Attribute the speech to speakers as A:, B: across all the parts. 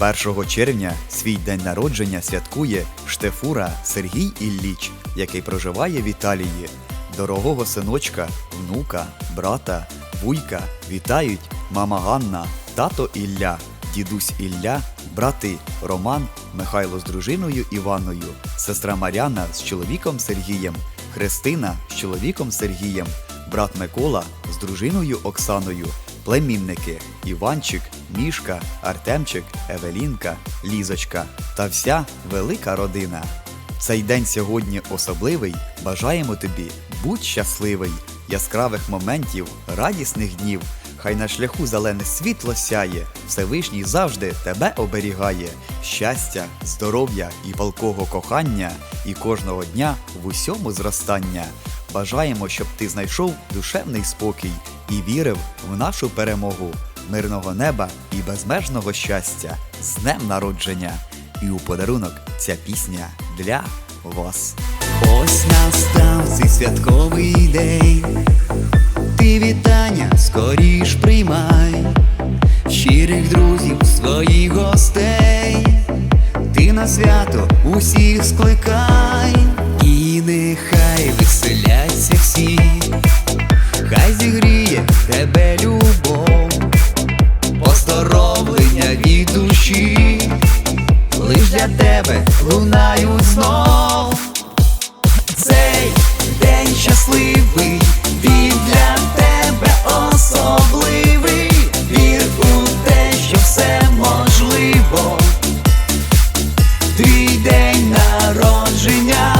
A: 1 червня свій день народження святкує Штефура Сергій Ілліч, який проживає в Італії. Дорогого синочка, внука, брата, вуйка вітають мама Ганна, тато Ілля, дідусь Ілля, брати Роман, Михайло з дружиною Іваною, сестра Маряна з чоловіком Сергієм, Христина з чоловіком Сергієм, брат Микола з дружиною Оксаною, племінники Іванчик, Мішка, Артемчик, Евелінка, Лізочка та вся велика родина. Цей день сьогодні особливий. Бажаємо тобі будь щасливий, яскравих моментів, радісних днів. Хай на шляху зелене світло сяє, Всевишній завжди тебе оберігає. Щастя, здоров'я і палкого кохання, і кожного дня в усьому зростання. Бажаємо, щоб ти знайшов душевний спокій і вірив в нашу перемогу, мирного неба і безмежного щастя з днем народження. І у подарунок ця пісня для вас.
B: Ось настав цей святковий день, ти вітання скоріш приймай, щирих друзів, для тебе лунають знов. Цей день щасливий, він для тебе особливий. Вір у те, що все можливо. Твій день народження,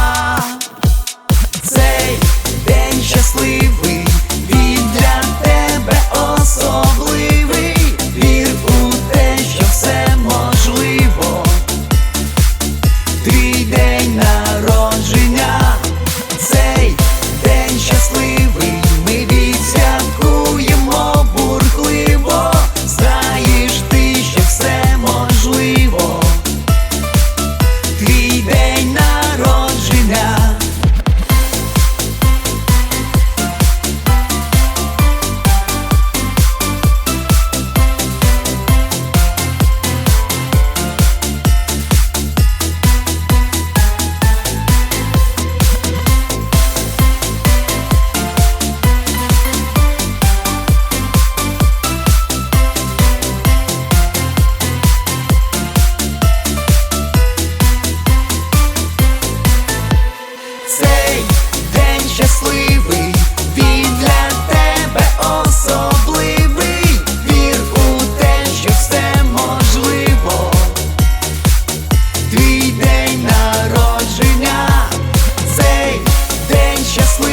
B: День народження, цей день щасливий.